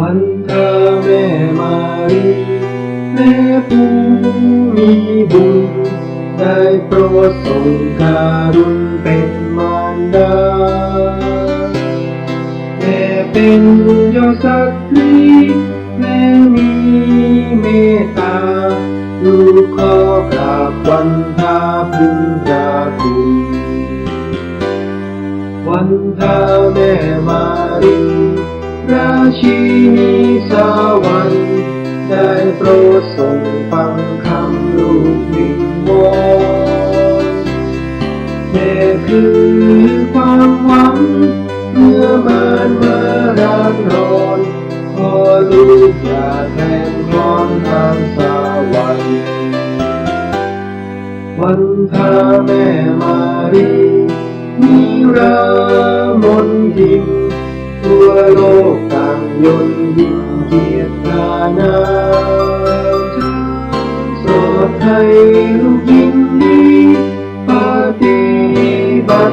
วันเธอแม่มารีแม่ผู้มีบุญ ได้โปรดทรงการุณเป็นมารดาแม่เป็นยอดสัตว์ลีแม่มีเมตตา ลูกขอกราบวันทาพุญจาคุณวันทาแม่มารี ชินีสวรรค์ได้โปรดทรงฟังคำลูกวิงวอนแม่คือความหวังเมื่อมานมาร้านรอนขอลูกอย่าแทนงอนทางสวรรค์วันพาแม่มารีมีรามนยิน อดให้ลูกยิ่งดีปฏิบั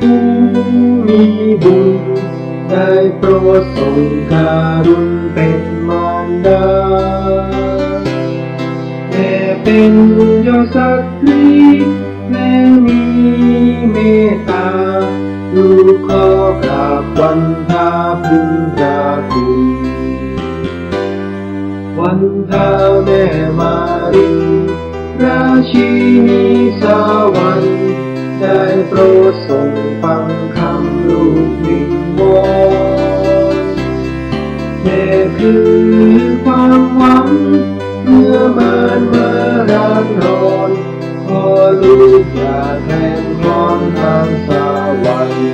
ผู้มีบุญได้โปรดทรงการุณเป็นมารดาแม่เป็นยอดสัตว์ลีแม่มีเมตตาลูกขอกราบวันทาพึงดาคุณวันทาแม่มารีราชินีสวรรค์ โปรดทรงฟังคำลูกวิงวอนแม่คือความหวังเมื่อมานมาร้านรอนขอลูกอย่าแทนงอนทางสวรรค์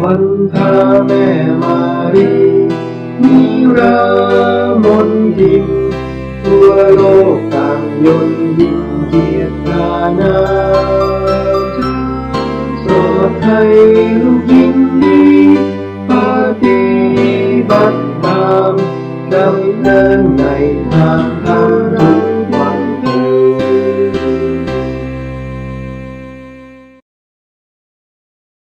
วันพาแม่มารีมีรามนยินทั่วโลกต่างยนยิ่งเกียรตินา นาสอดให้ลูกยิ่งดีปฏิบัติตามดำเนินในทางธรรม